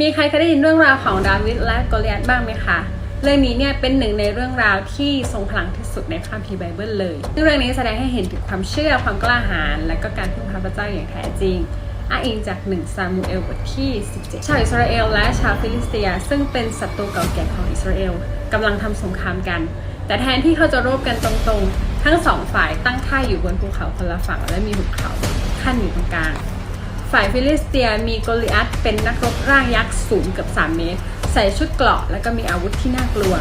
มีใครเคยได้ยินเรื่องราวของดาวิดและโกลิอัตบ้างไหมคะ เรื่องนี้เนี่ยเป็นหนึ่งในเรื่องราวที่ทรงพลังที่สุดในพระคัมภีร์ไบเบิลเลยซึ่งเรื่องนี้แสดงให้เห็นถึงความเชื่อความกล้าหาญและก็การพึ่งพาพระเจ้าอย่างแท้จริงอ้างอิงจาก1ซามูเอลบทที่ 17 ชาวอิสราเอลและชาวฟิลิสเตีย ซึ่งเป็นศัตรูเก่าแก่ของอิสราเอลกำลังทำสงครามกัน แต่แทนที่เขาจะรบกันตรงๆ ทั้งสองฝ่ายตั้งค่ายอยู่บนภูเขาคนละฝั่งและมีหุบเขาขั้นอยู่ตรงกลาง ฝ่ายฟิลิสเตียมีโกลิอัตเป็นนักรบร่างยักษ์สูงเกือบ3 เมตร ใส่ชุดเกราะและก็มีอาวุธที่น่ากลัว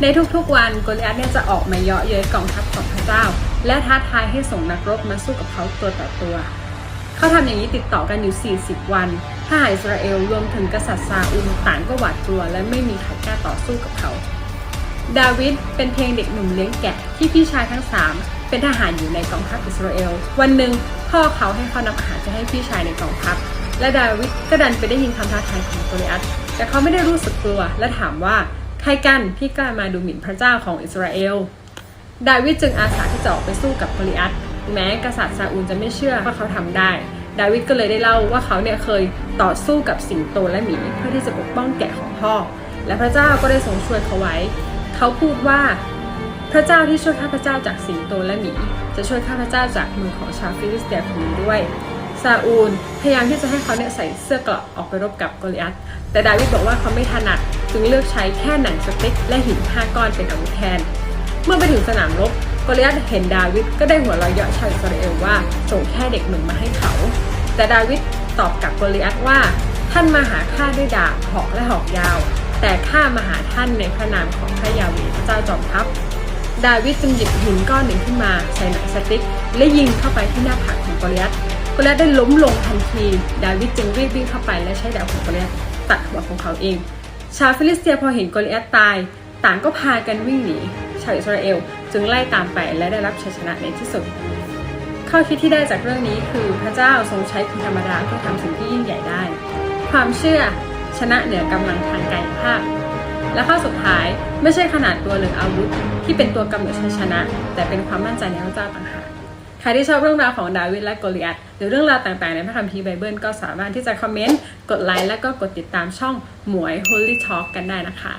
ในทุกๆวันโกลิอัตเนี่ยจะออกมาเยาะเย้ยกองทัพของพระเจ้า และท้าทายให้ส่งนักรบมาสู้กับเขาตัวต่อตัว เขาทำอย่างนี้ติดต่อกันอยู่ 40 วันทหารอิสราเอลรวมถึงกษัตริย์ซาอุลต่างก็หวาดกลัว และไม่มีใครกล้าต่อสู้กับเขา ดาวิดเป็นเพียงเด็กหนุ่มเลี้ยงแกะที่พี่ชายทั้งสาม เป็นทหารอยู่ในกองทัพอิสราเอล วันหนึ่งพ่อเขาให้เขานำอาหารไปให้พี่ชายในกองทัพ และดาวิดก็ดันไปได้ยินคำท้าทายของโกลิอัตแต่เขาไม่ได้รู้สึกกลัว และถามว่าใครกันพี่กล้ามาดูหมิ่นพระเจ้าของอิสราเอล ดาวิดจึงอาสาที่จะออกไปสู้กับโกลิอัตแม้กษัตริย์ซาอูลจะไม่เชื่อว่าเขาทำได้ ดาวิดก็เลยได้เล่าว่าเขาเนี่ยเคยต่อสู้กับสิงโตและหมีเพื่อที่จะปกป้องแกะของพ่อ และพระเจ้าก็ได้ทรงช่วยเขาไว้ เขาพูดว่า พระเจ้าที่ช่วยข้าพเจ้าจากสิงโตและหมี จะช่วยข้าพเจ้าจากมือของชาวฟิลิสเตียคนนี้ด้วย ซาอูลพยายามที่จะให้เขาเนี่ยใส่เสื้อกราะออกไปรบกับโกลิอัตแต่ดาวิดบอกว่าเขาไม่ถนัดจึงเลือกใช้แค่หนังสติ๊กและหินห้าก้อนเป็นอาวุธแทน เมื่อไปถึงสนามรบโกลิอัตเห็นดาวิดก็ได้หัวเราะเยาะชาวอิสราเอลว่าส่งแค่เด็กหนุ่มมาให้เขา แต่ดาวิดตอบกับโกลิอัตว่า ท่านมาหาข้าด้วยดาบหอกและหอกยาว แต่ข้ามาหาท่านในพระนามของพระยาเวห์พระเจ้าจอมทัพ ดาวิดจึงหยิบหินก้อนหนึ่งขึ้นมาใส่หนังสติ๊ก และยิงเข้าไปที่หน้าผากของโกลิอัตโกลิอัตได้ล้มลงทันที ดาวิดจึงรีบวิ่งเข้าไปและใช้ดาบของโกลิอัตตัดหัวของเขาเอง ชาวฟิลิสเตียพอเห็นโกลิอัตตาย ต่างก็พากันวิ่งหนี ชาวอิสราเอลจึงไล่ตามไปและได้รับชัยชนะในที่สุด ข้อคิดที่ได้จากเรื่องนี้คือพระเจ้าทรงใช้คนธรรมดาเพื่อทำสิ่งที่ยิ่งใหญ่ได้ ความเชื่อชนะเหนือกำลังทางกายภาพ และข้อสุดท้ายไม่ใช่ขนาดตัวหรืออาวุธ ที่เป็นตัวกำหนดชัยชนะ แต่เป็นความมั่นใจในพระเจ้าต่างหากใครที่ชอบเรื่องราวของดาวิดและโกลิอัตหรือเรื่องราวต่างๆ ในพระคัมภีร์ไบเบิลก็สามารถที่จะคอมเมนต์ กดไลค์และก็กดติดตามช่องหมวย Holy Talk กันได้นะคะ